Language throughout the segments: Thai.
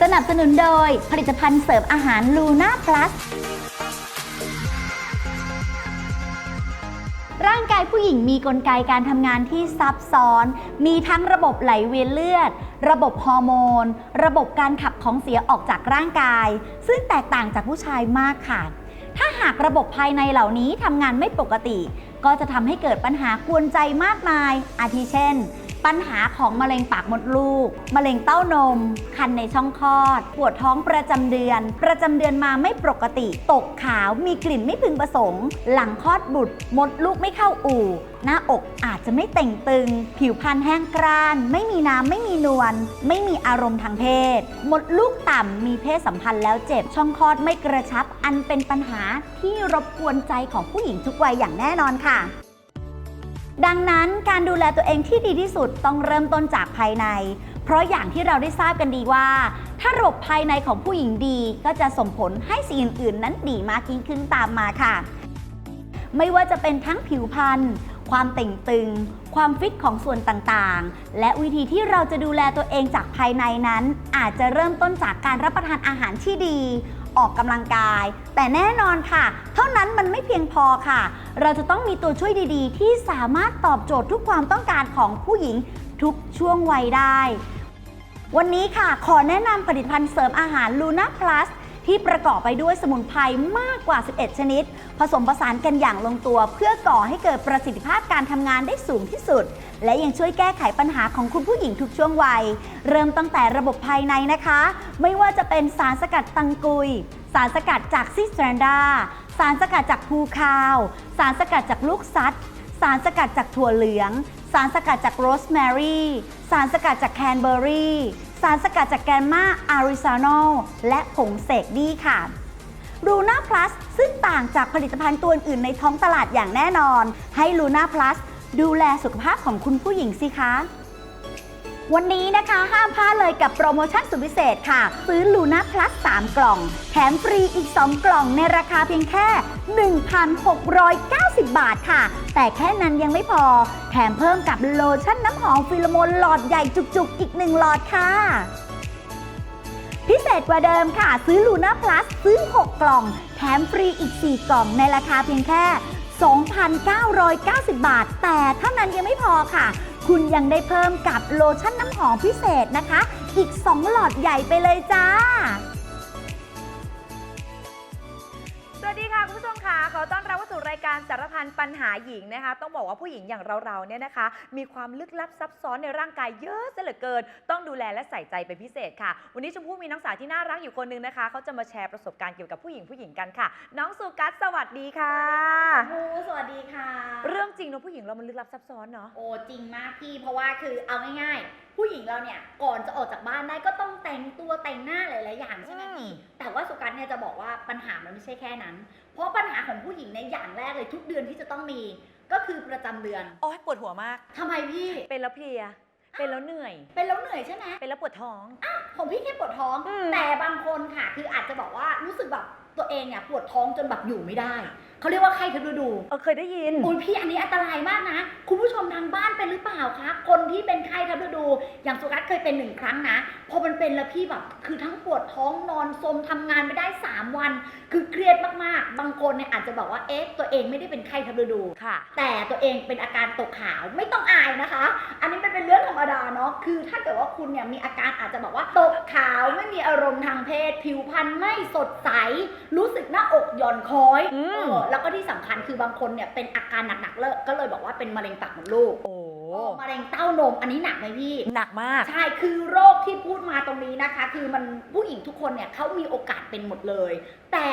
สนับสนุนโดยผลิตภัณฑ์เสริมอาหารลูน่าพลัส ร่างกายผู้หญิงมีกลไกการทำงานที่ซับซ้อน มีทั้งระบบไหลเวียนเลือด ระบบฮอร์โมน ระบบการขับของเสียออกจากร่างกาย ซึ่งแตกต่างจากผู้ชายมากค่ะถ้าหากระบบภายในเหล่านี้ทำงานไม่ปกติ ก็จะทำให้เกิดปัญหากวนใจมากมาย อาทิเช่น ปัญหาของมะเร็งปากมดลูก มะเร็งเต้านม คันในช่องคลอด ปวดท้องประจำเดือน ประจำเดือนมาไม่ปกติ ตกขาว มีกลิ่นไม่พึงประสงค์ หลังคลอดบุตร มดลูกไม่เข้าอู่ หน้าอกอาจจะไม่เต่งตึง ผิวพรรณแห้งกร้าน ไม่มีน้ำ ไม่มีนวล ไม่มีอารมณ์ทางเพศ มดลูกต่ำ มีเพศสัมพันธ์แล้วเจ็บ ช่องคลอดไม่กระชับ อันเป็นปัญหาที่รบกวนใจของผู้หญิงทุกวัยอย่างแน่นอนค่ะ ดังนั้นการดูแลตัวเองที่ดีที่สุดต้องเริ่มต้นจากภายใน เพราะอย่างที่เราได้ทราบกันดีว่า ถ้าระบบภายในของผู้หญิงดีก็จะส่งผลให้สิ่งอื่นๆ นั้นดีมากยิ่งขึ้นตามมาค่ะ ไม่ว่าจะเป็นทั้งผิวพรรณความเต่งตึง ความฟิตของส่วนต่างๆ และวิธีที่เราจะดูแลตัวเองจากภายในนั้น อาจจะเริ่มต้นจากการรับประทานอาหารที่ดี ออกกำลังกาย แต่แน่นอนค่ะ เท่านั้นมันไม่เพียงพอค่ะ เราจะต้องมีตัวช่วยดีๆ ที่สามารถตอบโจทย์ทุกความต้องการของผู้หญิงทุกช่วงวัยได้ วันนี้ค่ะขอแนะนำผลิตภัณฑ์เสริมอาหารลูน่าพลัส ที่ประกอบไปด้วยสมุนไพรมากกว่า 11 ชนิด ผสมผสานกันอย่างลงตัว เพื่อก่อให้เกิดประสิทธิภาพการทำงานได้สูงที่สุด และยังช่วยแก้ไขปัญหาของคุณผู้หญิงทุกช่วงวัย เริ่มตั้งแต่ระบบภายในนะคะ ไม่ว่าจะเป็นสารสกัดตังกุย สารสกัดจากซิสแตรนดา สารสกัดจากภูคาว สารสกัดจากลูกซัดสารสกัดจากถั่วเหลือง สารสกัดจากโรสแมรี่ สารสกัดจากแคนเบอร์รี่ สารสกัดจากแกนมาอาริซานอล และผงเสกดีค่ะลูน่าพลัสซึ่งต่างจากผลิตภัณฑ์ตัวอื่นในท้องตลาดอย่างแน่นอน ให้ลูน่าพลัสดูแลสุขภาพของคุณผู้หญิงสิคะ วันนี้นะคะห้ามพลาดเลยกับโปรโมชั่นสุดพิเศษค่ะ ซื้อลูน่าพลัส3กล่อง แถมฟรีอีก 2 กล่องในราคาเพียงแค่ 1,690 บาทค่ะ แต่แค่นั้นยังไม่พอ แถมเพิ่มกับโลชั่นน้ำหอมฟิโลโมนหลอดใหญ่จุกๆ อีก 1 หลอดค่ะพิเศษกว่าเดิมค่ะ ซื้อลูน่าพลัสซื้อ 6 กล่อง แถมฟรีอีก 4 กล่องในราคาเพียงแค่ 2,990 บาท แต่เท่านั้นยังไม่พอค่ะ คุณยังได้เพิ่มกับโลชั่นน้ำหอมพิเศษนะคะ อีก 2 หลอดใหญ่ไปเลยจ้า อต้อนรับเข้าสู่รายการสารพันปัญหาหญิงนะคะ ต้องบอกว่าผู้หญิงอย่างเราๆเนี่ยนะคะ มีความลึกลับซับซ้อนในร่างกายเยอะซะเหลือเกิน ต้องดูแลและใส่ใจเป็นพิเศษค่ะ วันนี้ชมพู่มีน้องสาวที่น่ารักอยู่คนหนึงนะคะเขาจะมาแชร์ประสบการณ์เกี่ยวกับผู้หญิงผู้หญิงกันค่ะ น้องสุกัสสวัสดีค่ะมูสวัสดีค่ะ เรื่องจริงเนอะผู้หญิงเรามันลึกลับซับซ้อนเนาะ โอ้จริงมากพี่ เพราะว่าคือเอาง่ายๆผู้หญิงเราเนี่ยก่อนจะออกจากบ้านได้ก็ต้องแต่งตัวแต่งหน้าหลายๆอย่างใช่ไหมอืมพี่แต่ว่าสุกันเนี่ยจะบอกว่าปัญหามันไม่ใช่แค่นั้น เพราะปัญหาของผู้หญิงในยอย่างแรกเลยทุกเดือนที่จะต้องมี ก็คือประจำเดือนโอ้ยปวดหัวมาก ทำไมพี่ เป็นแล้วเพลีย เป็นแล้วเหนื่อย เป็นแล้วเหนื่อยใช่ไหมเป็นแล้วปวดท้องของพี่แค่ปวดท้อง อืม แต่บางคนค่ะ คืออาจจะบอกว่ารู้สึกแบบตัวเองเนี่ยปวดท้องจนแบบอยู่ไม่ได้ เขาเรียกว่าไข้ทางฤดู เออเคยได้ยิน อุ้ยพี่อันนี้อันตรายมากนะ คุณผู้ชมทางบ้านเป็นหรือเปล่าคะ คนที่เป็นไข้ทับฤดู อย่างสุกัสเคยเป็นหนึ่งครั้งนะ พอมันเป็นแล้วพี่แบบ คือทั้งปวดท้องนอนสมทำงานไม่ได้ 3 วัน คือเครียดมากๆ บางคนเนี่ยอาจจะบอกว่าเอ๊ะตัวเองไม่ได้เป็นไข้ทับฤดู ค่ะ แต่ตัวเองเป็นอาการตกขาวไม่ต้องอายนะคะ อันนี้มันเป็นเรื่องธรรมดาเนาะ คือถ้าเกิดว่าคุณเนี่ยมีอาการอาจจะบอกว่าตกขาวไม่มีอารมณ์ทางเพศ ผิวพรรณไม่สดใส รู้สึกหน้าอกหย่อนคล้อยอืม เออแล้วก็ที่สำคัญคือบางคนเนี่ยเป็นอาการหนักๆเลยก็เลยบอกว่าเป็นมะเร็งปากมดลูกโอ้เออมะเร็งเต้านมอันนี้หนักไหมพี่ หนักมาก ใช่คือโรคที่พูดมาตรงนี้นะคะ คือมันผู้หญิงทุกคนเนี่ยเขามีโอกาสเป็นหมดเลย แต่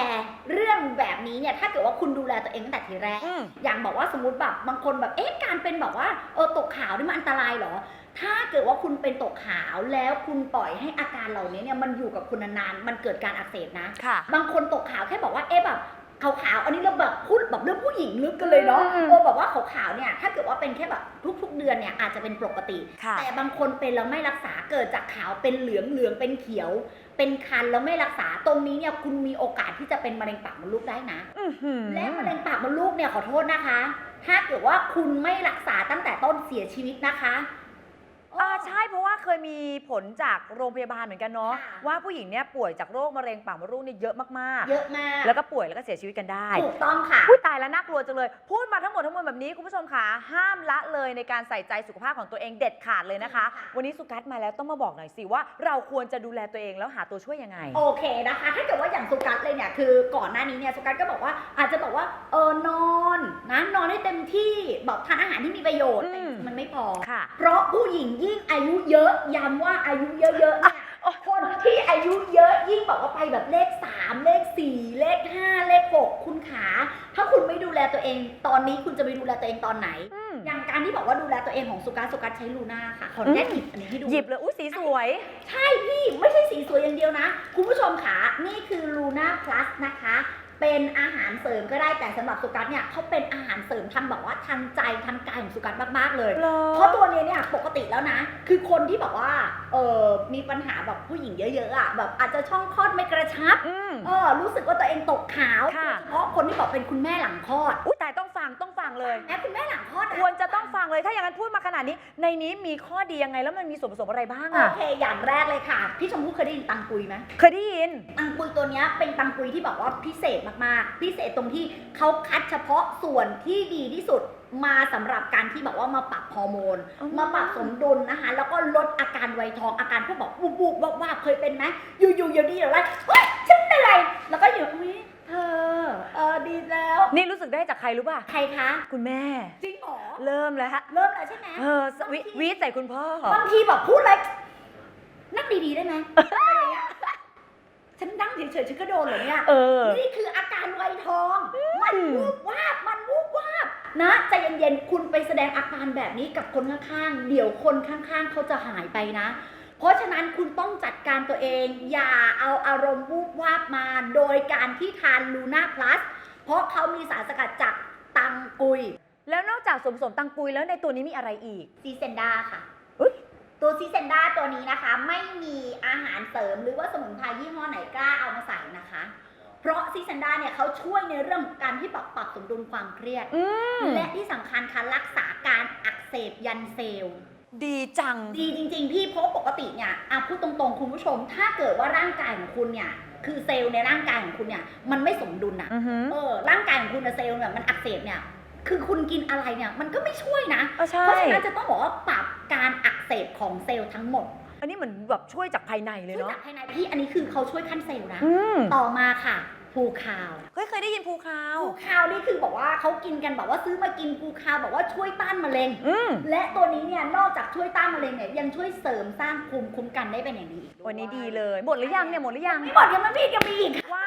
เรื่องแบบนี้เนี่ยถ้าเกิดว่าคุณดูแลตัวเองตั้งแต่ทีแรกอืมอย่างบอกว่าสมมติแบบบางคนแบบเอ๊ะการเป็นแบบว่าเออตกขาวนี่มันอันตรายเหรอถ้าเกิดว่าคุณเป็นตกขาวแล้วคุณปล่อยให้อาการเหล่านี้เนี่ยมันอยู่กับคุณนานๆ มันเกิดการอักเสบนะค่ะบางคนตกขาวแค่บอกว่าเอ๊ะแบบ ขาวๆ อันนี้เราแบบพูดแบบเรื่องผู้หญิงลึกกันเลยเนาะอืม เออแบบว่าขาวๆ เนี่ย ถ้าเกิดว่าเป็นแค่แบบทุกๆ เดือนเนี่ยอาจจะเป็นปกติ ค่ะ แต่บางคนเป็นแล้วไม่รักษาเกิดจากขาวเป็นเหลืองเหลืองเป็นเขียว เป็นคันแล้วไม่รักษาตรงนี้เนี่ยคุณมีโอกาสที่จะเป็นมะเร็งปากมดลูกได้นะ อื้อหือและมะเร็งปากมดลูกเนี่ยขอโทษนะคะ ถ้าเกิดว่าคุณไม่รักษาตั้งแต่ต้นเสียชีวิตนะคะเออ่าใช่เพราะว่าเคยมีผลจากโรงพยาบาลเหมือนกันเนาะค่ะ ว่าผู้หญิงเนี่ยป่วยจากโรคมะเร็งปากมดลูกเนี่ยเยอะมากเยอะมากๆ แล้วก็ป่วยแล้วก็เสียชีวิตกันได้ ถูกต้องค่ะอุ้ยตายแล้วน่ากลัวจังเลย พูดมาทั้งหมดทั้งมวลแบบนี้คุณผู้ชมค่ะห้ามละเลยในการใส่ใจสุขภาพของตัวเองเด็ดขาดเลยนะคะ ค่ะ วันนี้สุกัสมาแล้วต้องมาบอกหน่อยสิว่า เราควรจะดูแลตัวเองแล้วหาตัวช่วยยังไง โอเคนะคะ ถ้าเกิดว่าอย่างสุกัสเลยเนี่ยคือก่อนหน้านี้เนี่ยสุกัสก็บอกว่าอาจจะบอกว่าเออนอนนะนอนให้เต็มที่แบบทานอาหารที่มีประโยชน์แต่อืมจริงๆมันไม่พอ ค่ะ เพราะผู้หญิงยิ่งอายุเยอะย้ำว่าอายุเยอะๆเนี่ยคนที่อายุเยอะยิ่งบอกว่าไปแบบเลข 3 เลข 4 เลข 5 เลข 6 คุณขา ถ้าคุณไม่ดูแลตัวเอง ตอนนี้คุณจะไปดูแลตัวเองตอนไหนอืมอย่างการที่บอกว่าดูแลตัวเองของสุกัสสุกัสใช้ลูน่าค่ะขออนุญาตหยิบอันนี้ให้ดู หยิบเลยอุ้ยสีสวย ใช่พี่ ไม่ใช่สีสวยอย่างเดียวนะ คุณผู้ชมค่ะนี่คือลูน่าพลัสนะคะ เป็นอาหารเสริมก็ได้แต่สำหรับสุกัสเนี่ยเขาเป็นอาหารเสริมทางแบบว่าทางใจทางกายของสุกัสมากๆเลย เพราะตัวเนี้ยเนี่ยปกติแล้วนะ คือคนที่แบบว่าเออมีปัญหาแบบผู้หญิงเยอะๆอะแบบอาจจะช่องคลอดไม่กระชับอืมเออรู้สึกว่าตัวเองตกขาวค่ะโดยเฉพาะคนที่บอกเป็นคุณแม่หลังคลอดอุ้ยแต่ต้องฟังต้องฟังเลยแม้คุณแม่หลังคลอดควรจะต้องฟังเลยถ้าอย่างนั้นพูดมาขนาดนี้ ในนี้มีข้อดียังไงแล้วมันมีส่วนผสมอะไรบ้างโออะเคอย่างแรกเลยค่ะพี่ชมพู่เคยได้ยินตังกุยไหมเคยได้ยินตังกุยตัวเนี้ยเป็นตังกุยที่แบบว่าพิเศษมากๆ พิเศษตรงที่เขาคัดเฉพาะส่วนที่ดีที่สุดมาสำหรับการที่แบบว่ามาปรับฮอร์โมนอ๋อมาปรับสมดุลนะคะ แล้วก็ลดอาการไวยทองอาการพวกแบบวูบวูบว่าว่าบๆเคยเป็นไหมอยู่อยู่อยู่ดีเดี๋ยวไรเฮ้ยฉันเหนื่อยแล้วก็อยู่อุ้ยเธอเออดีแล้ว นี่รู้สึกได้จากใครรู้ป่ะ ใครคะ คุณแม่ จริงเหรอ เริ่มแล้วฮะ เริ่มแล้วใช่ไหมเออสวิวีดใส่คุณพ่อบางทีแบบพูดอะไรนั่งดีๆได้ไหม ฉันนั่งเฉยๆฉันก็โดนเหรอเนี่ย เออ นี่คืออาการไวยทอง มันวูบวาบ มันวูบวาบนะใจเย็นๆ คุณไปแสดงอาการแบบนี้กับคนข้างๆ เดี๋ยวคนข้างๆ เขาจะหายไปนะ เพราะฉะนั้นคุณต้องจัดการตัวเอง อย่าเอาอารมณ์วูบวาบมา โดยการที่ทานลูน่าพลัส เพราะเขามีสารสกัดจากตังกุย แล้วนอกจากส่วนผสมตังกุยแล้วในตัวนี้มีอะไรอีก ซีเซนดาค่ะอุ๊ย ตัวซีเซนดาตัวนี้นะคะ ไม่มีอาหารเสริมหรือว่าสมุนไพรยี่ห้อไหนกล้าเอามาใส่นะคะ เพราะซีเซนดาเนี่ยเขาช่วยในเรื่องของการที่ปรับปรับสมดุลความเครียด อืมและที่สำคัญค่ะรักษาการอักเสบยันเซลล์ ดีจัง ดีจริงๆพี่เพราะปกติเนี่ยอะพูดตรงๆคุณผู้ชม ถ้าเกิดว่าร่างกายของคุณเนี่ย คือเซลล์ในร่างกายของคุณเนี่ย มันไม่สมดุลอะอือหือเออร่างกายของคุณอะเซลล์เนี่ยมันอักเสบเนี่ย คือคุณกินอะไรเนี่ยมันก็ไม่ช่วยนะ เออใช่ เพราะฉะนั้นจะต้องบอกว่าปรับ การอักเสบของเซลล์ทั้งหมดอันนี้เหมือนแบบช่วยจากภายในเลยช่วยเนาะจากภายในพี่อันนี้คือเขาช่วยขั้นเซลล์นะ อืมต่อมาค่ะภูคาวเฮ้ยเคยได้ยินภูคาว ภูคาวนี่คือบอกว่าเขากินกันแบบว่าซื้อมากินภูคาวบอกว่าช่วยต้านมะเร็ง อืม และตัวนี้เนี่ยนอกจากช่วยต้านมะเร็งเนี่ยยังช่วยเสริมสร้างภูมิคุ้มกันได้เป็นอย่างดีอีกด้วยวันนี้ดีเลย หมดหรือยังเนี่ยหมดหรือยัง ไม่หมดยังไม่มียังมีอีกว่ามา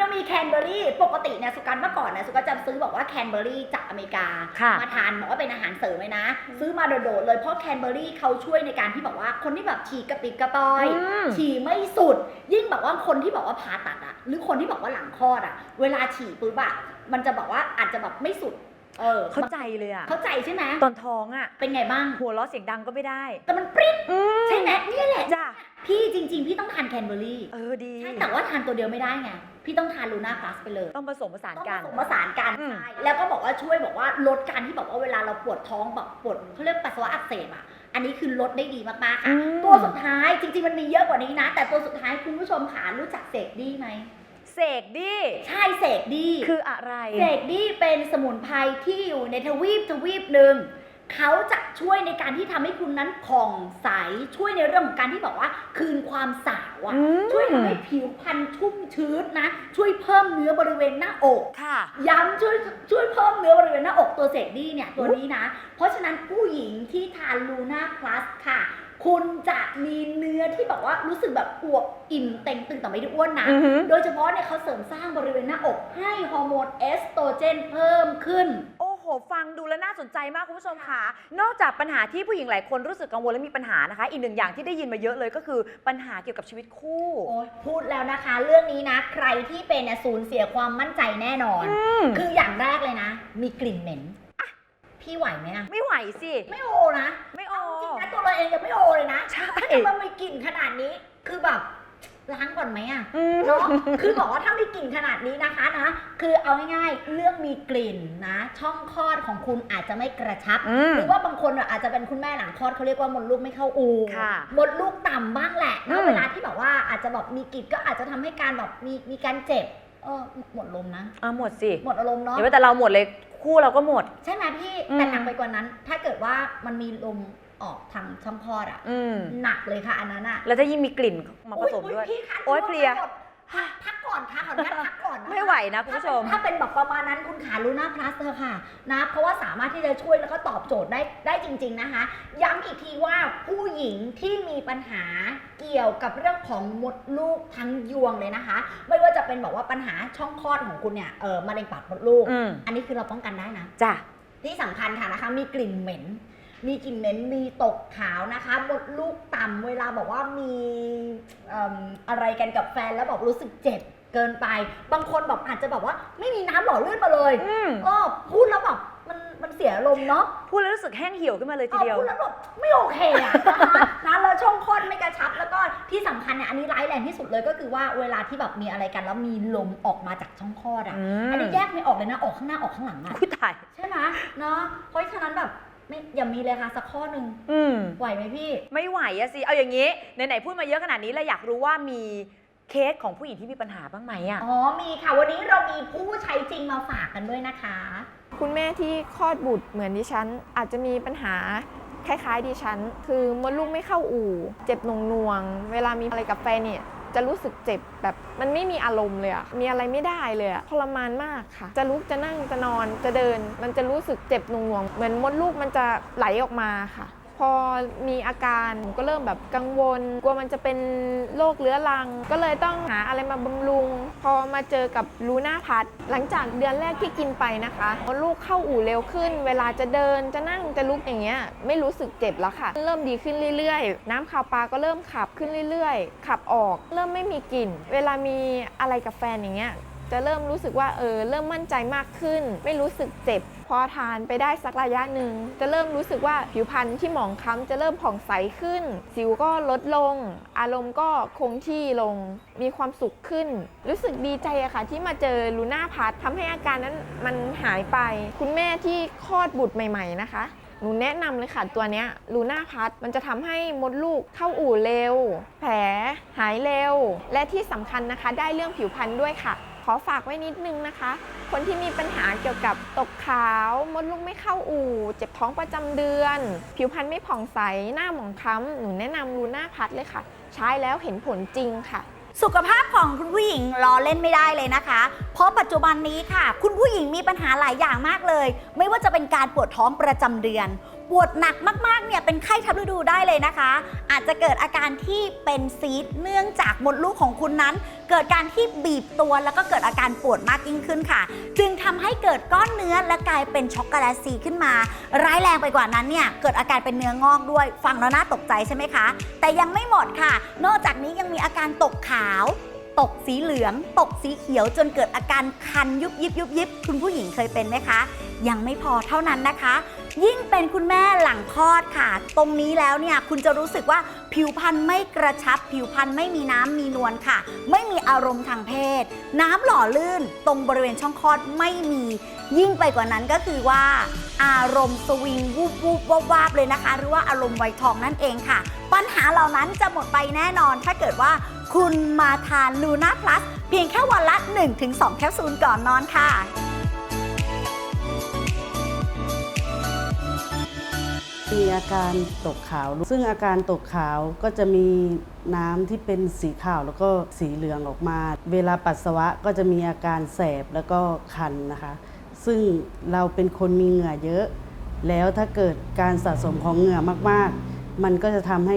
ยังมีแคนเบอร์รี่ปกติเนี่ยสุกันเมื่อก่อนเนี่ยสุกันจะซื้อบอกว่าแคนเบอร์รี่จากอเมริกา ค่ะมาทานบอกว่าเป็นอาหารเสริมเลยนะ ซื้อมาโดดๆเลยเพราะแคนเบอร์รี่เขาช่วยในการที่บอกว่าคนที่แบบฉี่กระปิดกระปอย อืม ฉี่ไม่สุด ยิ่งแบบว่าคนที่บอกว่าผ่าตัดอะหรือคนที่บอกว่าหลังคลอดอะเวลาฉี่ปุ๊บอะมันจะบอกว่าอาจจะแบบไม่สุด เออเข้าใจเลยอะเข้าใจใช่ไหมตอนท้องอะเป็นไงบ้าง หัวเราะเสียงดังก็ไม่ได้แต่มันปริ๊ดอืมใช่ไหมเนี่ยแหละ จ้ะ พี่จริง ๆ พี่ต้องทานแคนเบอร์รี่เออดี ใช่แต่ว่าทานตัวเดียวไม่ได้ไง พี่ต้องทานลูน่าพลัสไปเลย ต้องผสมผสานต้องกันผสมผสานกันอืม ใช่แล้วก็บอกว่าช่วยบอกว่าลดการที่บอกว่าเวลาเราปวดท้องแบบปวดเขาเรียกปัสสาวะอักเสบอะ อันนี้คือลดได้ดีมากๆค่ะอืมตัวสุดท้ายจริงๆมันมีเยอะกว่านี้นะ แต่ตัวสุดท้ายคุณผู้ชมขารู้จักเสกดีไหม เสกดิใช่เสกดีคืออะไร เสกดีเป็นสมุนไพรที่อยู่ในทวีปทวีปหนึ่ง เขาจะช่วยในการที่ทำให้คุณนั้นผ่องใสช่วยในเรื่องของการที่บอกว่า คืนความสาวอะอืมช่วยทำให้ผิวพรรณชุ่มชื้นนะ ช่วยเพิ่มเนื้อบริเวณหน้าอกค่ะย้ำช่วยช่วยเพิ่มเนื้อบริเวณหน้าอกตัวเศษดี้เนี่ยตัวนี้นะ เพราะฉะนั้นผู้หญิงที่ทานลูน่าพลัสค่ะ คุณจะมีเนื้อที่แบบว่ารู้สึกแบบอวบอิ่มเต็งตึงแต่ไม่ได้อ้วนนะอือหือโดยเฉพาะเนี่ยเขาเสริมสร้างบริเวณหน้าอกให้ฮอร์โมนเอสโตรเจนเพิ่มขึ้นโอ้โหฟังดูแล้วน่าสนใจมากคุณผู้ชมค่ะ นอกจากปัญหาที่ผู้หญิงหลายคนรู้สึกกังวลและมีปัญหานะคะ อีกหนึ่งอย่างที่ได้ยินมาเยอะเลยก็คือปัญหาเกี่ยวกับชีวิตคู่ โอ้ยพูดแล้วนะคะ เรื่องนี้นะ ใครที่เป็นเนี่ยสูญเสียความมั่นใจแน่นอนอืมคืออย่างแรกเลยนะ มีกลิ่นเหม็นอะพี่ไหวไหมอะไม่ไหวสิไม่โอนะไม่ออจริงๆนะตัวเราเองยังไม่โอเลยนะใช่ ถ้าเกิดมันมีกลิ่นขนาดนี้ คือแบบ ล้างก่อนไหมอะอืม เนาะคือบอกว่าถ้ามีกลิ่นขนาดนี้นะคะนะ คือเอาง่ายๆเรื่องมีกลิ่นนะ ช่องคลอดของคุณอาจจะไม่กระชับ อืม หรือว่าบางคนอะอาจจะเป็นคุณแม่หลังคลอดเขาเรียกว่ามดลูกไม่เข้าอูค่ะมดลูกต่ำบ้างแหละอืเนาะมเวลาที่แบบว่าอาจจะแบบมีกลิ่นก็อาจจะทำให้การแบบมีมีการเจ็บเออหมดลมนะ อะหมดสิหมดอารมณ์เนาะ เดี๋ยวแต่เราหมดเลยคู่เราก็หมด ใช่ไหมพี่ อืมแต่หนักไปกว่านั้น ถ้าเกิดว่ามันมีลม ออกทางช่องคลอดอะอืมหนักเลยค่ะอันนั้นอะแล้วถ้ายิ่งมีกลิ่นมาผสมด้วย พี่คะโอ๊ยเพลียพักพักก่อนค่ะขออนุญาตพักก่อนนะคะ ไม่ไหวนะคุณผู้ชม ถ้าเป็นแบบประมาณนั้นคุณขาลูน่าพลัสเธอะค่ะนะเพราะว่าสามารถที่จะช่วยแล้วก็ตอบโจทย์ได้ได้จริง ๆนะคะ ย้ำอีกทีว่าผู้หญิงที่มีปัญหาเกี่ยวกับเรื่องของมดลูกทั้งยวงเลยนะคะ ไม่ว่าจะเป็นบอกว่าปัญหาช่องคลอดของคุณเนี่ยเออมะเร็งปากมดลูก อืมอันนี้คือเราป้องกันได้นะ จ้ะ ที่สำคัญค่ะนะคะ มีกลิ่นเหม็น มีกลิ่นเหม็นมีตกขาวนะคะมดลูกต่ำเวลาบอกว่ามีเอิ่มอะไรกันกับแฟนแล้วบอกรู้สึกเจ็บเกินไป บางคนแบบอาจจะแบบว่า ไม่มีน้ำหล่อลื่นมาเลยอืมเออพูดแล้วแบบมันมันเสียอารมณ์เนาะ พูดแล้วรู้สึกแห้งเหี่ยวขึ้นมาเลยทีเออเดียวพูดแล้วแบบไม่โอเคอะนะคะนะแล้วช่องคลอดไม่กระชับแล้วก็ที่สำคัญเนี่ยอันนี้ร้ายแรงที่สุดเลยก็คือว่าเวลาที่แบบมีอะไรกันแล้วมีลมออกมาจากช่องคลอดอะอืม อันนี้แยกไม่ออกเลยนะออกข้างหน้าออกข้างหลังอะคุยตาย ใช่ไหมเนาะเพราะฉะนั้นแบบ ไม่อย่ามีเลยค่ะสักข้อหนึ่งอืม ไหวไหมพี่ ไม่ไหวอะสิ เอาอย่างนี้ ไหนๆพูดมาเยอะขนาดนี้แล้วอยากรู้ว่ามีเคสของผู้หญิงที่มีปัญหาบ้างไหมอะอ๋อมีค่ะ วันนี้เรามีผู้ใช้จริงมาฝากกันด้วยนะคะ คุณแม่ที่คลอดบุตรเหมือนดิฉัน อาจจะมีปัญหาคล้ายๆดิฉัน คือมดลูกไม่เข้าอู่ เจ็บหน่วงๆเวลามีอะไรกับแฟนเนี่ย จะรู้สึกเจ็บแบบมันไม่มีอารมณ์เลยอะมีอะไรไม่ได้เลยอะทรมานมากค่ะ จะลุกจะนั่งจะนอนจะเดิน มันจะรู้สึกเจ็บหน่วงๆเหมือนมดลูกมันจะไหลออกมาค่ะ พอมีอาการก็เริ่มแบบกังวล กลัวมันจะเป็นโรคเรื้อรัง ก็เลยต้องหาอะไรมาบำรุง พอมาเจอกับลูน่าพัดหลังจากเดือนแรกที่กินไปนะคะลูกเข้าอู่เร็วขึ้น เวลาจะเดินจะนั่งจะลุกอย่างเงี้ยไม่รู้สึกเจ็บแล้วค่ะ เริ่มดีขึ้นเรื่อยๆ น้ำขาวปลาก็เริ่มขับขึ้นเรื่อยๆ ขับออก เริ่มไม่มีกลิ่น เวลามีอะไรกับแฟนอย่างเงี้ย จะเริ่มรู้สึกว่าเออเริ่มมั่นใจมากขึ้น ไม่รู้สึกเจ็บ พอทานไปได้สักระยะหนึ่งจะเริ่มรู้สึกว่าผิวพรรณที่หมองคล้ำจะเริ่มผ่องใสขึ้น สิวก็ลดลง อารมณ์ก็คงที่ลง มีความสุขขึ้น รู้สึกดีใจอะค่ะ ที่มาเจอลูน่าพัททำให้อาการนั้นมันหายไป คุณแม่ที่คลอดบุตรใหม่ ๆ นะคะหนูแนะนำเลยค่ะตัวเนี้ยลูน่าพัทมันจะทำให้มดลูกเข้าอู่เร็ว แผลหายเร็ว และที่สำคัญนะคะ ได้เรื่องผิวพรรณด้วยค่ะ ขอฝากไว้นิดนึงนะคะ คนที่มีปัญหาเกี่ยวกับตกขาว มดลูกไม่เข้าอู่ เจ็บท้องประจำเดือน ผิวพรรณไม่ผ่องใส หน้าหมองคล้ำ หนูแนะนำลูน่าพัทเลยค่ะ ใช้แล้วเห็นผลจริงค่ะ สุขภาพของคุณผู้หญิงล้อเล่นไม่ได้เลยนะคะ เพราะปัจจุบันนี้ค่ะ คุณผู้หญิงมีปัญหาหลายอย่างมากเลย ไม่ว่าจะเป็นการปวดท้องประจำเดือน ปวดหนักมากๆ เนี่ยเป็นไข้ทับฤดูได้เลยนะคะ อาจจะเกิดอาการที่เป็นซีดเนื่องจากมดลูกของคุณนั้น เกิดการที่บีบตัวแล้วก็เกิดอาการปวดมากยิ่งขึ้นค่ะ จึงทำให้เกิดก้อนเนื้อและกลายเป็นช็อกโกแลตซีขึ้นมา ร้ายแรงไปกว่านั้นเนี่ยเกิดอาการเป็นเนื้องอกด้วยฟังแล้วน่าตกใจใช่ไหมคะ แต่ยังไม่หมดค่ะ นอกจากนี้ยังมีอาการตกขาวตกสีเหลือง ตกสีเขียวจนเกิดอาการคันยุบยิบยุบยิบคุณผู้หญิงเคยเป็นไหมคะ ยังไม่พอเท่านั้นนะคะ ยิ่งเป็นคุณแม่หลังคลอดค่ะ ตรงนี้แล้วเนี่ยคุณจะรู้สึกว่าผิวพรรณไม่กระชับ ผิวพรรณไม่มีน้ำมีนวลค่ะ ไม่มีอารมณ์ทางเพศ น้ำหล่อลื่น ตรงบริเวณช่องคลอดไม่มี ยิ่งไปกว่านั้นก็คือว่า อารมณ์สวิงวูบวูบวาบวาบเลยนะคะ หรือว่าอารมณ์ไวทองนั่นเองค่ะ ปัญหาเหล่านั้นจะหมดไปแน่นอน ถ้าเกิดว่าคุณมาทานลูน่าพลัสเพียงแค่วันละ 1-2 แคปซูลก่อนนอนค่ะ มีอาการตกขาว ซึ่งอาการตกขาวก็จะมีน้ำที่เป็นสีขาวแล้วก็สีเหลืองออกมา เวลาปัสสาวะก็จะมีอาการแสบแล้วก็คันนะคะ ซึ่งเราเป็นคนมีเหงื่อเยอะ แล้วถ้าเกิดการสะสมของเหงื่อมากๆ มันก็จะทำให้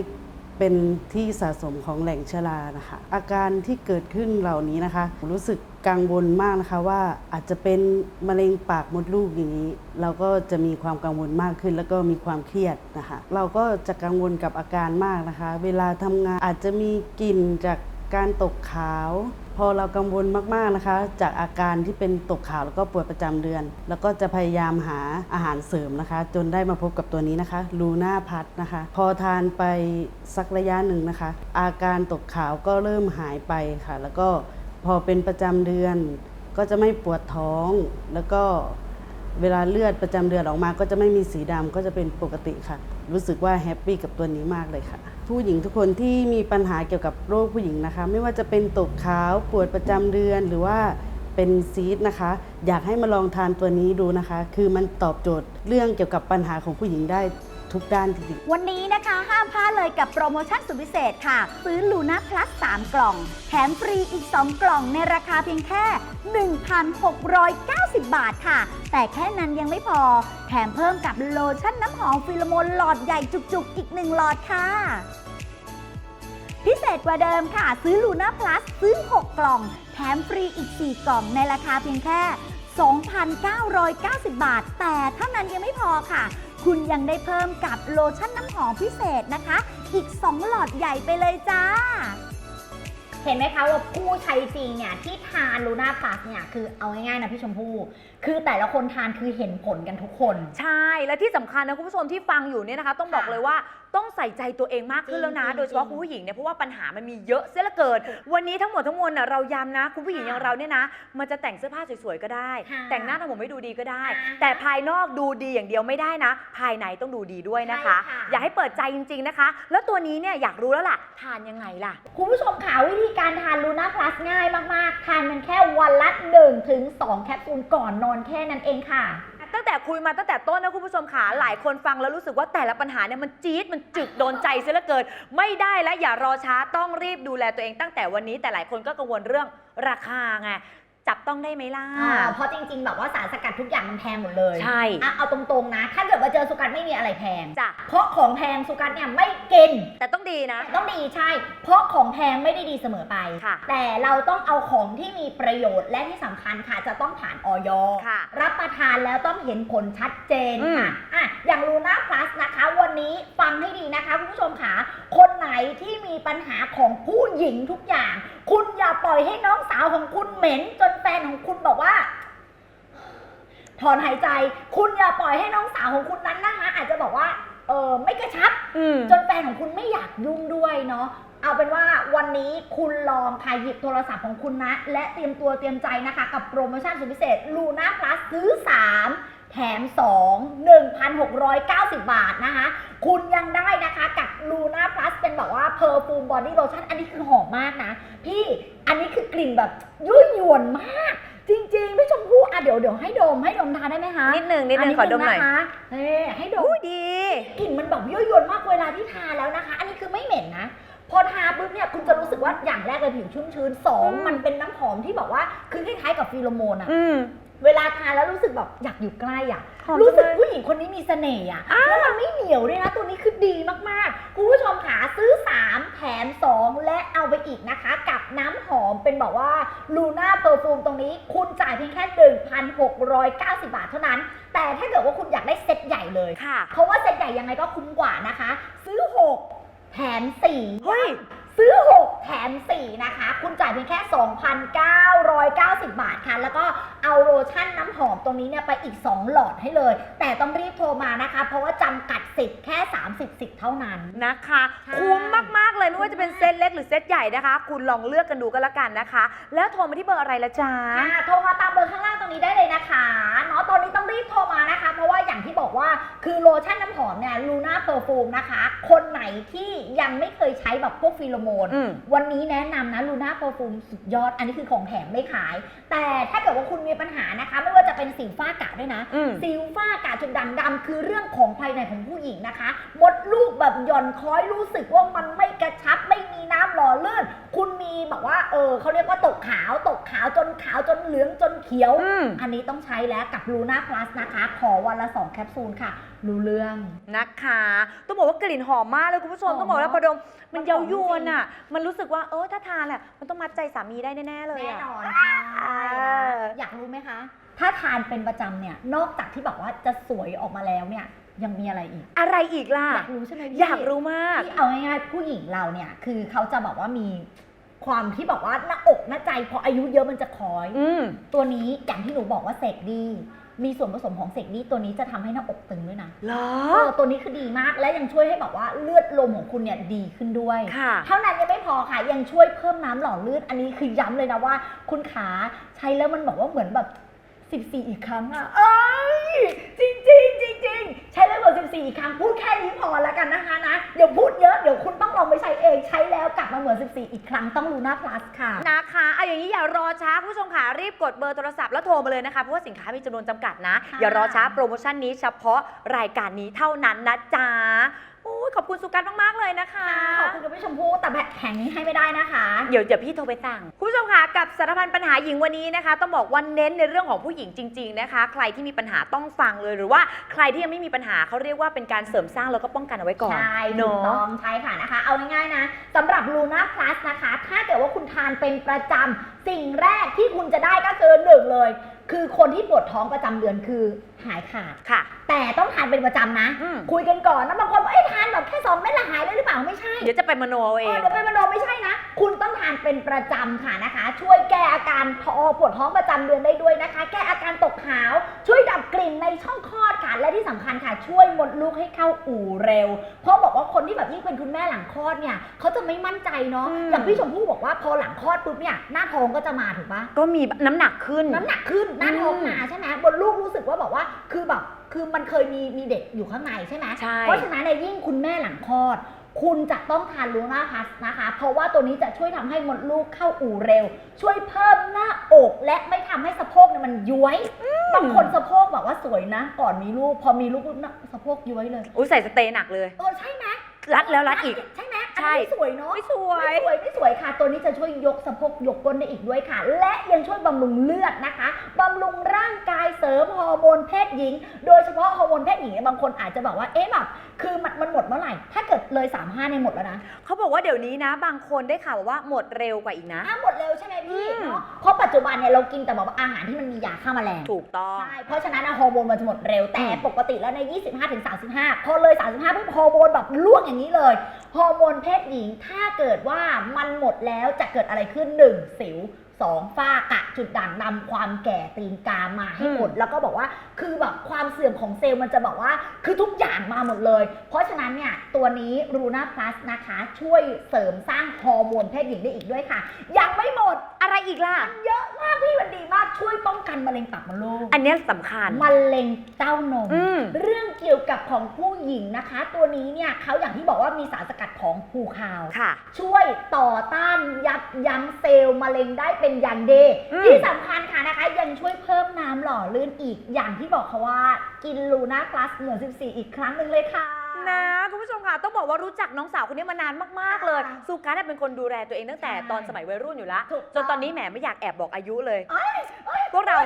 เป็นที่สะสมของแหล่งเชื้อรานะคะ อาการที่เกิดขึ้นเหล่านี้นะคะรู้สึกกังวลมากนะคะว่าอาจจะเป็นมะเร็งปากมดลูกอย่างนี้ เราก็จะมีความกังวลมากขึ้น แล้วก็มีความเครียดนะคะ เราก็จะกังวลกับอาการมากนะคะ เวลาทำงานอาจจะมีกลิ่นจากการตกขาว พอเรากังวลมากๆนะคะ จากอาการที่เป็นตกขาวแล้วก็ปวดประจำเดือน แล้วก็จะพยายามหาอาหารเสริมนะคะ จนได้มาพบกับตัวนี้นะคะลูน่าพัทนะคะ พอทานไปสักระยะหนึ่งนะคะ อาการตกขาวก็เริ่มหายไปค่ะ แล้วก็พอเป็นประจำเดือนก็จะไม่ปวดท้องแล้วก็เวลาเลือดประจำเดือนออกมาก็จะไม่มีสีดำก็จะเป็นปกติค่ะ รู้สึกว่าแฮปปี้กับตัวนี้มากเลยค่ะ ผู้หญิงทุกคนที่มีปัญหาเกี่ยวกับโรคผู้หญิงนะคะ ไม่ว่าจะเป็นตกขาวปวดประจำเดือนหรือว่าเป็นซีดนะคะ อยากให้มาลองทานตัวนี้ดูนะคะ คือมันตอบโจทย์เรื่องเกี่ยวกับปัญหาของผู้หญิงได้ ทุกด้านจริงๆวันนี้นะคะห้ามพลาดเลยกับโปรโมชั่นสุดพิเศษค่ะ ซื้อลูน่าพลัส3กล่อง แถมฟรีอีก 2 กล่องในราคาเพียงแค่ 1,690 บาทค่ะ แต่แค่นั้นยังไม่พอ แถมเพิ่มกับโลชั่นน้ำหอมฟิโลโมนหลอดใหญ่จุกๆ อีก 1 หลอดค่ะพิเศษกว่าเดิมค่ะ ซื้อลูน่าพลัสซื้อ 6 กล่อง แถมฟรีอีก 4 กล่องในราคาเพียงแค่ 2,990 บาท แต่เท่านั้นยังไม่พอค่ะ คุณยังได้เพิ่มกับโลชั่นน้ำหอมพิเศษนะคะ อีก 2 หลอดใหญ่ไปเลยจ้า เห็นไหมคะว่าผู้ใช้จริงเนี่ยที่ทานลูน่าพลัสเนี่ยคือเอาง่ายๆนะพี่ชมพู่คือแต่ละคนทานคือเห็นผลกันทุกคน ใช่ และที่สำคัญนะคุณผู้ชมที่ฟังอยู่เนี่ยนะคะ ต้องบอกค่ะเลยว่า ต้องใส่ใจตัวเองมากขึ้นแล้วนะ จริงๆโดยเฉพาะคุณผู้หญิงเนี่ยเพราะว่าปัญหามันมีเยอะเสียเหลือเกิน วันนี้ทั้งหมดทั้งมวลน่ะเราย้ำนะ คุณผู้หญิงค่ะอย่างเราเนี่ยนะ มันจะแต่งเสื้อผ้าสวยๆก็ได้ ค่ะแต่งหน้าทำผมให้ดูดีก็ได้ ค่ะแต่ภายนอกดูดีอย่างเดียวไม่ได้นะ ภายในต้องดูดีด้วยนะคะ ใช่ค่ะ อย่าให้เปิดใจจริง ๆนะคะ แล้วตัวนี้เนี่ยอยากรู้แล้วล่ะทานยังไงล่ะ คุณผู้ชมค่ะวิธีการทานลูน่าพลัสง่ายมาก ๆ ทานมันแค่วันละ1ถึง2แคปซูลก่อนนอนแค่นั้นเองค่ะ ตั้งแต่คุยมาตั้งแต่ต้นนะคุณผู้ชมขาหลายคนฟังแล้วรู้สึกว่าแต่ละปัญหาเนี่ยมันจี๊ดมันจึกโดนใจเสียเหลือเกินไม่ได้และอย่ารอช้าต้องรีบดูแลตัวเองตั้งแต่วันนี้แต่หลายคนก็กังวลเรื่องราคาไง จับต้องได้ไหมล่ะ อ่าเพราะจริง ๆ แบบว่าสารสกัดทุกอย่างมันแพงหมดเลยใช่ อะเอาตรงๆนะ ถ้าเกิดว่าเจอสุกัดไม่มีอะไรแพง จ้ะ เพราะของแพงสุกัดเนี่ยไม่กิน แต่ต้องดีนะ ต้องดีใช่ เพราะของแพงไม่ได้ดีเสมอไป ค่ะแต่เราต้องเอาของที่มีประโยชน์และที่สำคัญค่ะจะต้องผ่านออยค่ะรับประทานแล้วต้องเห็นผลชัดเจนอืม ค่ะอะอย่างลูน่าพลัสนะคะ วันนี้ฟังให้ดีนะคะคุณผู้ชมค่ะ คนไหนที่มีปัญหาของผู้หญิงทุกอย่าง คุณอย่าปล่อยให้น้องสาวของคุณเหม็นจนแฟ นของคุณบอกว่า ถอนหายใจ คุณอย่าปล่อยให้น้องสาวของคุณนั้นนะคะอาจจะบอกว่า เออไม่กระชับ อืม จนแฟนของคุณไม่อยากยุ่งด้วยเนาะ เอาเป็นว่าวันนี้คุณลองค่ะหยิบโทรศัพท์ของคุณนะ และเตรียมตัวเตรียมใจนะคะ กับโปรโมชั่นสุดพิเศษลูน่าพลัสซื้อ 3 แถม 2 1,690 บาทนะคะ คุณยังได้นะคะกับลูน่าพลัสเป็นแบบว่าเพอร์ฟูมบอดี้โลชั่นอันนี้คือหอมมากนะ พี่อันนี้คือกลิ่นแบบยุ่ยยวนมาก จริงๆ พี่ชมพู่อะเดี๋ยวเดี๋ยวให้ดมให้ดมทานได้ไหมคะนิดหนึ่งนิดหนึ่งขอดมหน่อยะคะเฮ้ให้ดมอู้ดีกลิ่นมันแบบยั่วยวนมากเวลาที่ทาแล้วนะคะ อันนี้คือไม่เหม็นนะพอทาปุ๊บเนี่ยคุณจะรู้สึกว่าอย่างแรกเลยผิวชุ่มชื้นสองอืมมันเป็นน้ำหอมที่แบบว่าคือคล้ายๆกับฟีโรโมนอะอืม เวลาทาแล้วรู้สึกแบบอยากอยู่ใกล้อะหอมรู้สึกจังเลยผู้หญิงคนนี้มีเสน่ห์อะแล้วมันไม่เหนียวด้วยนะ ตัวนี้คือดีมากๆ คุณผู้ชมขาซื้อ 3 แถม 2 และเอาไปอีกนะคะ กับน้ำหอมเป็นแบบว่าลูน่าเพอร์ฟูมตรงนี้ คุณจ่ายเพียงแค่ 1,690 บาทเท่านั้น แต่ถ้าเกิดว่าคุณอยากได้เซ็ตใหญ่เลย ค่ะ เพราะว่าเซ็ตใหญ่ยังไงก็คุ้มกว่านะคะ ซื้อ 6 แถม4 เฮ้ย ซื้อ 6 แถม 4 นะคะ คุณจ่ายเพียงแค่ 2,990 บาทค่ะ แล้วก็เอาโลชั่นน้ำหอมตรงนี้เนี่ยไปอีก 2 หลอดให้เลย แต่ต้องรีบโทรมานะคะ เพราะว่าจำกัดสิทธิ์แค่ 30 สิทธิ์เท่านั้น นะคะ ใช่ คุ้มมากๆเลยไม่ว่าจะเป็นเซตเล็กหรือเซตใหญ่นะคะ คุณลองเลือกกันดูก็แล้วกันนะคะ แล้วโทรมาที่เบอร์อะไรละจ๊ะค่ะโทรมาตามเบอร์ข้างล่างตรงนี้ได้เลยนะคะ คือโลชั่นน้ำหอมเนี่ยลูน่าเพอร์ฟูมนะคะ คนไหนที่ยังไม่เคยใช้แบบพวกฟีโรโมน อืม วันนี้แนะนำนะลูน่าเพอร์ฟูมสุดยอด อันนี้คือของแถมไม่ขาย แต่ถ้าเกิดว่าคุณมีปัญหานะคะ ไม่ว่าจะเป็นสิวฝ้ากระด้วยนะ อืม สิวฝ้ากระจุดด่างดำคือเรื่องของภายในของผู้หญิงนะคะ มดลูกแบบหย่อนคล้อยรู้สึกว่ามันไม่กระชับไม่มีน้ำหล่อลื่น คุณมีแบบว่าเออเขาเรียกว่าตกขาวตกขาวจนขาวจนเหลืองจนเขียว อืม อันนี้ต้องใช้แล้วกับลูน่าพลัสนะคะ ขอวันละ 2 แคปซูลค่ะรู้เรื่อง นะคะ ต้องบอกว่ากลิ่นหอมมากเลยคุณผู้ชม หอมต้องบอกแล้วเนอะพอดมมันมันหอมเย้ายวนจริงอะ มันรู้สึกว่าเออถ้าทานแหละมันต้องมัดใจสามีได้แน่ ๆ เลยแน่อะนอนค่ะอ่า อยากรู้ไหมคะ ถ้าทานเป็นประจำเนี่ย นอกจากที่แบบว่าจะสวยออกมาแล้วเนี่ย ยังมีอะไรอีก อะไรอีกล่ะ อยากรู้ใช่ไหมพี่อยากรู้มาก ที่เอาง่ายๆผู้หญิงเราเนี่ย คือเขาจะแบบว่ามีความที่บอกว่าหน้าอกหน้าใจพออายุเยอะมันจะคล้อย อืม ตัวนี้อย่างที่หนูบอกว่าเสกดี มีส่วนผสมของเสกดีตัวนี้จะทำให้หน้าอกตึงด้วยนะเหรอ เออตัวนี้คือดีมากและยังช่วยให้แบบว่าเลือดลมของคุณเนี่ยดีขึ้นด้วย ค่ะ เท่านั้นยังไม่พอค่ะ ยังช่วยเพิ่มน้ำหล่อลื่นอันนี้คือย้ำเลยนะว่า คุณขาใช้แล้วมันบอกว่าเหมือนแบบ 14 อีกครั้งอะเอ้ยจริงจริงๆจริงใช้แล้วเหมือน14 อีกครั้ง พูดแค่นี้พอแล้วกันนะคะนะเดี๋ยวพูดเยอะเดี๋ยวคุณต้องลองไปใช้เองใช้แล้วกลับมาเหมือน 14 อีกครั้งต้องลูน่าพลัสค่ะ นะคะเอาอย่างนี้อย่ารอช้าคุณผู้ชมค่ะรีบกดเบอร์โทรศัพท์แล้วโทรมาเลยนะคะ เพราะว่าสินค้ามีจำนวนจำกัดนะ อย่ารอช้าโปรโมชั่นนี้เฉพาะรายการนี้เท่านั้นนะจ๊ะ ยขอบคุณสุกัสมาก ๆ เลยนะคะ ขอบคุณกับพี่ชมพู่แต่แบบแข่งนี้ให้ไม่ได้นะคะ เดี๋ยวเดี๋ยวพี่โทรไปสั่งคุณผู้ชมค่ะกับสารพันปัญหาหญิงวันนี้นะคะ ต้องบอกว่าเน้นในเรื่องของผู้หญิงจริง ๆ นะคะ ใครที่มีปัญหาต้องฟังเลยหรือว่าใครที่ยังไม่มีปัญหาเขาเรียกว่าเป็นการเสริมสร้างแล้วก็ป้องกันเอาไว้ก่อนใช่เนถูกอะต้องใช่ค่ะนะคะ เอาง่ายๆนะสำหรับ Luna Plus นะคะ ถ้าเกิดว่าคุณทานเป็นประจำสิ่งแรกที่คุณจะได้ก็คือหนึ่งเลย คือคนที่ปวดท้องประจำเดือนคือ หายขาด ค่ะ แต่ต้องทานเป็นประจำนะ อืม คุยกันก่อนนะบางคนบอกเอ้ยทานแบบแค่สองเม็ดละหายเลยหรือเปล่าไม่ใช่ เดี๋ยวจะไปมโนเอาเอเอองเดี๋ยวเป็นมโนไม่ใช่นะ คุณต้องทานเป็นประจำค่ะนะคะ ช่วยแก้อาการท้องปวดท้องประจำเดือนได้ด้วยนะคะ แก้อาการตกขาว ช่วยดับกลิ่นในช่องคลอดค่ะ และที่สำคัญค่ะ ช่วยมดลูกให้เข้าอู่เร็ว เพราะบอกว่าคนที่แบบยิ่งเป็นคุณแม่หลังคลอดเนี่ยเขาจะไม่มั่นใจเนาะ อืม อย่างพี่ชมพู่บอกว่าพอหลังคลอดปุ๊บเนี่ยหน้าท้องก็จะมาถูกปะ ก็มีน้ำหนักขึ้น น้ำหนักขึ้นหน้าท้องอืม มาใช่ไหมบนลูกรู้สึกว่าแบบว่าคือแบบคือมันเคยมีมีเด็กอยู่ข้างในใช่ไหมใช่ เพราะฉะนั้นในยยิ่งคุณแม่หลังคลอด คุณจะต้องทานลูน่าพัสนะคะ เพราะว่าตัวนี้จะช่วยทำให้มดลูกเข้าอู่เร็ว ช่วยเพิ่มหน้าอกและไม่ทำให้สะโพกเนี่ยมันย้วยบางคนสะโพกแบบว่าสวยนะ ก่อนมีลูกพอมีลูกปุ๊บนะสะโพกย้วยเลย อุ้ยใส่สเตย์หนักเลย เออใช่ไหม รัดแล้วรัดอีก ใช่ไหมใช่ อันนี้ไม่สวยเนาะไม่สวย ไม่สวยไม่สวยค่ะ ตัวนี้จะช่วยยกสะโพกยกก้นได้อีกด้วยค่ะ และยังช่วยบำรุงเลือดนะคะบำรุงร่างกายเสริมฮอร์โมนเพศหญิง โดยเฉพาะฮอร์โมนเพศหญิงเนี่ยบางคนอาจจะแบบว่าเอ๊ะแบบ คือมันมันหมดเมื่อไหร่ ถ้าเกิดเลย 35เนี่ยหมดแล้วนะเขาบอกว่าเดี๋ยวนี้นะ บางคนได้ข่าวว่าหมดเร็วกว่าอีกนะอะหมดเร็วใช่ไหมพี่อืม เนาะ เพราะปัจจุบันเนี่ยเรากินแต่แบบว่าอาหารที่มันมียาฆ่าแมลง ถูกต้อง ใช่ เพราะฉะนั้นอะฮอร์โมนมันจะหมดเร็ว แต่อืม ปกติแล้วใน 25ถึง35 พอเลย 35ปุ๊บฮอร์โมนแบบล่วงอย่างนี้เลย ฮอร์โมนเพศหญิง ถ้าเกิดว่ามันหมดแล้วจะเกิดอะไรขึ้น1สิว 2ฝ้ากระจุดด่างดำความแก่ตีนกามาให้หมด แล้วก็บอกว่าคือแบบความเสื่อมของเซลล์มันจะบอกว่าคือทุกอย่างมาหมดเลย เพราะฉะนั้นเนี่ยตัวนี้รูน่าพลัสนะคะ ช่วยเสริมสร้างฮอร์โมนเพศหญิงได้อีกด้วยค่ะ ยังไม่หมดอะไรอีกล่ะมันเยอะมากพี่มันดีมากช่วยป้องกันมะเร็งปากมดลูกอันเนี้ยสำคัญ มะเร็งเต้านม อืม เรื่องเกี่ยวกับของผู้หญิงนะคะ ตัวนี้เนี่ยเขาอย่างที่บอกว่ามีสารสกัดของภูคาว ค่ะ ช่วยต่อต้า นยับยั้งเซลล์มะเร็งได้เป็นอย่างดีอืม ที่สำคัญค่ะนะคะ ยังช่วยเพิ่มน้ำหล่อลื่นอีกอย่างที่บอกค่ะว่า กินลูน่าพลัสเหมือน14 อีกครั้งหนึ่งเลยค่ะนะ คุณผู้ชมค่ะ ต้องบอกว่ารู้จักน้องสาวคนนี้มานานมาก ๆ เลยค่ะสุกัสเป็นคนดูแลตัวเองตั้งแต่ใช่ตอนสมัยวัยรุ่นอยู่แล้วถูกจนตอนนี้แหมไม่อยากแอบบอกอายุเลยเอ้ยเอ้ยพวกเรา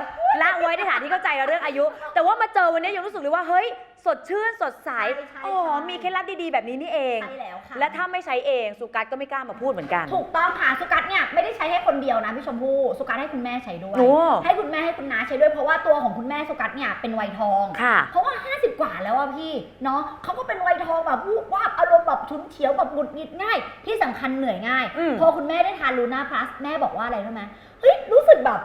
ละไว้ในฐานที่เข้าใจเรื่องอายุ แต่ว่ามาเจอวันนี้ยังรู้สึกเลยว่าเฮ้ย สดชื่นสดใสใช่ใช่อ๋อใช่มีเคล็ดลับดีๆแบบนี้นี่เองใช่แล้วค่ะและถ้าไม่ใช้เองสุกัสก็ไม่กล้ามาพูดเหมือนกัน ถูกต้องค่ะสุกัสเนี่ยไม่ได้ใช้ให้คนเดียวนะพี่ชมพู่สุกัสให้คุณแม่ใช้ด้วยโอ้ให้คุณแม่ให้คุณน้าใช้ด้วยเพราะว่าตัวของคุณแม่สุกัสเนี่ยเป็นวัยทองค่ะเพราะว่า 50 กว่าแล้วอะพี่เนาะเขาก็เป็นวัยทองแบบวูบวาบอารมณ์แบบฉุนเฉียวแบบหงุดหงิดง่าย ที่สำคัญเหนื่อยง่าย อืม พอคุณแม่ได้ทานลูน่าพลัสแม่บอกว่าอะไรรู้ไหมเฮ้ยรู้สึกแบบ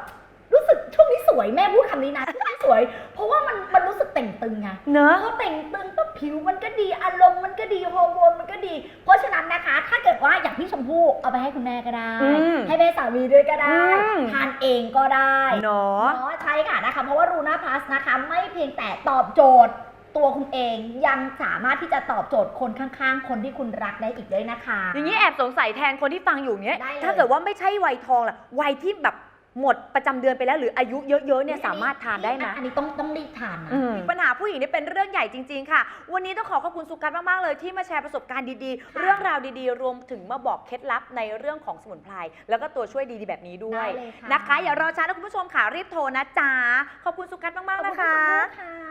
รู้สึกช่วงนี้สวยแม่พูดคำนี้นะช่วงนี้สวย เพราะว่ามันมันรู้สึกเต่งตึงไง เนอะพอแต่งตึงก็ผิวมันก็ดีอารมณ์มันก็ดีฮอร์โมนมันก็ดี เพราะฉะนั้นนะคะ ถ้าเกิดว่าอย่างพี่ชมพู่เอาไปให้คุณแม่ก็ได้ อืมให้แม่สามีด้วยก็ได้ อืม ทานเองก็ได้เนาะเนาะใช่ค่ะนะคะ เพราะว่ารูน่าพลัสนะคะ ไม่เพียงแต่ตอบโจทย์ ตัวคุณเองยังสามารถที่จะตอบโจทย์คนข้างๆ คนที่คุณรักได้อีกด้วยนะคะ อย่างนี้แอบสงสัยแทนคนที่ฟังอยู่เนี้ย ได้เลยถ้าเกิดว่าไม่ใช่วัยทองล่ะ วัยที่แบบหมดประจำเดือนไปแล้วหรืออายุเยอะๆเนี่ยสามารถทานได้ไหมอันนี้ต้องต้องรีบทานนะ ปัญหาผู้หญิงนี่เป็นเรื่องใหญ่จริง ๆ ค่ะ วันนี้ต้องขอขอบคุณสุกัสมาก ๆ เลยที่มาแชร์ประสบการณ์ดีๆเรื่องราวดีๆ รวมถึงมาบอกเคล็ดลับในเรื่องของสมุนไพรแล้วก็ตัวช่วยดีๆ แบบนี้ด้วยได้เลยค่ะ นะคะ อย่ารอช้านะคุณผู้ชมค่ะรีบโทรนะจ๊ะขอบคุณสุกัสมากๆนะคะ ขอบณค่ะ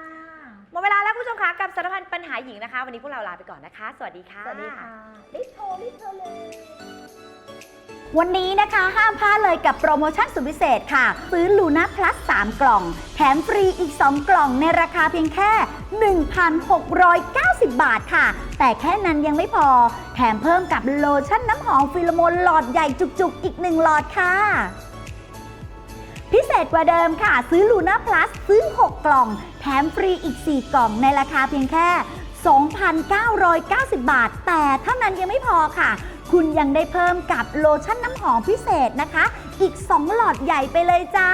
หมดเวลาแล้วคุณผู้ชมค่ะกับสารพันปัญหาหญิงนะคะ วันนี้พวกเราลาไปก่อนนะคะ สวัสดีค่ะ สวัสดีค่ะรีบโทรรีบโทรเลย วันนี้นะคะห้ามพลาดเลยกับโปรโมชั่นสุดพิเศษค่ะ ซื้อลูน่าพลัส3กล่อง แถมฟรีอีก 2 กล่องในราคาเพียงแค่ 1,690 บาทค่ะ แต่แค่นั้นยังไม่พอ แถมเพิ่มกับโลชั่นน้ำหอมฟิโลโมนหลอดใหญ่จุกๆ อีก 1 หลอดค่ะ พิเศษกว่าเดิมค่ะ ซื้อลูน่าพลัสซื้อ 6 กล่อง แถมฟรีอีก 4 กล่องในราคาเพียงแค่ 2,990 บาท แต่เท่านั้นยังไม่พอค่ะ คุณยังได้เพิ่มกับโลชั่นน้ำหอมพิเศษนะคะ อีก 2 หลอดใหญ่ไปเลยจ้า